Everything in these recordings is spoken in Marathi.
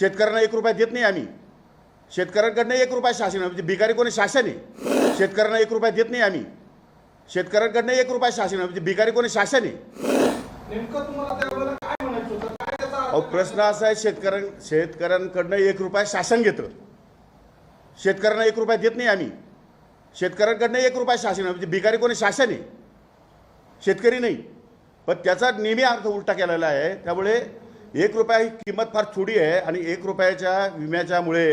शेतकऱ्यांना एक रुपया देत नाही आम्ही. शेतकऱ्यांकडनं एक रुपया शासन म्हणजे भिकारी कोणी शासन आहे? शेतकऱ्यांना एक रुपया देत नाही आम्ही. शेतकऱ्यांकडनं एक रुपया शासन म्हणजे भिकारी कोणी शासन आहे? प्रश्न असा आहे शेतकऱ्यां शेतकऱ्यांकडनं एक रुपया शासन घेतं. शेतकऱ्यांना एक रुपया देत नाही आम्ही. शेतकऱ्यांकडनं एक रुपया शासन म्हणजे भिकारी कोणी शासन आहे? शेतकरी नाही. पण त्याचा नेहमी अर्थ उलटा केलेला आहे त्यामुळे एक रुपया ही किंमत फार थोडी आहे आणि एक रुपयाच्या विम्याच्यामुळे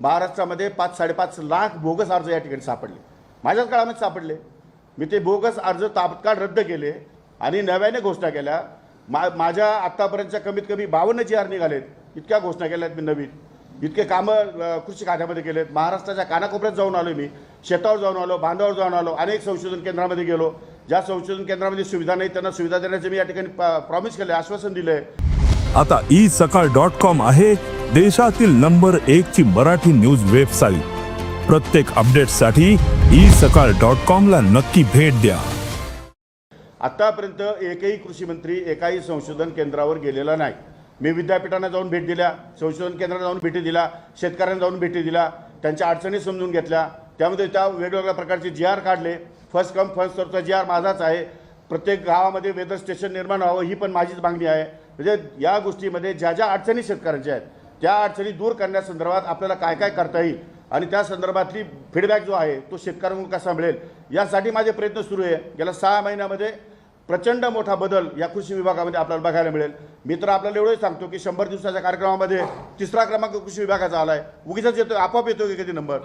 महाराष्ट्रामध्ये पाच साडेपाच लाख बोगस अर्ज या ठिकाणी सापडले. माझ्याच काळामध्ये सापडले. मी ते बोगस अर्ज तात्काळ रद्द केले आणि नव्याने घोषणा केल्या. मा माझ्या आत्तापर्यंतच्या कमीत कमी बावन्न जी आर निघालेत. इतक्या घोषणा केल्या आहेत मी नवीन. इतके कामं कृषी खात्यामध्ये केलेत. महाराष्ट्राच्या कानाकोपऱ्यात जाऊन आलो मी. शेतावर जाऊन आलो बांधावर जाऊन आलो अनेक संशोधन केंद्रामध्ये गेलो. ज्या संशोधन केंद्रामध्ये सुविधा नाही त्यांना सुविधा देण्याचे मी या ठिकाणी प्रॉमिस केलं आश्वासन दिलं आहे आता ई सकाळ डॉट कॉम आहे देशातील नंबर एक ची मराठी न्यूज वेबसाईट. प्रत्येक अपडेटसाठी ई सकाळ डॉट कॉम ला नक्की भेट द्या. आतापर्यंत एकही कृषी मंत्री एकाही संशोधन केंद्रावर गेलेला नाही. मी विद्यापीठांना जाऊन भेट दिल्या संशोधन केंद्रात जाऊन भेटी दिल्या शेतकऱ्यांना जाऊन भेटी दिल्या त्यांच्या अडचणी समजून घेतल्या. त्यामध्ये त्या वेगवेगळ्या प्रकारचे जी आर काढले. फर्स्ट कम फर्स्ट सर्वचा जी आर माझाच आहे. प्रत्येक गावामध्ये वेदर स्टेशन निर्माण व्हावं ही पण माझीच मागणी आहे. म्हणजे या गोष्टीमध्ये ज्या ज्या अडचणी शेतकऱ्यांच्या आहेत त्या अडचणी दूर करण्यासंदर्भात आपल्याला काय काय करता येईल आणि त्या संदर्भातली फीडबॅक जो आहे तो शेतकऱ्यांकडून कसा मिळेल यासाठी माझे प्रयत्न सुरू आहे. गेल्या सहा महिन्यामध्ये प्रचंड मोठा बदल या कृषी विभागामध्ये आपल्याला बघायला मिळेल. मी तर आपल्याला एवढंच सांगतो की शंभर दिवसाच्या कार्यक्रमामध्ये तिसरा क्रमांक कृषी विभागाचा आला आहे उगीच येतो आपोआप येतो की कधी नंबर?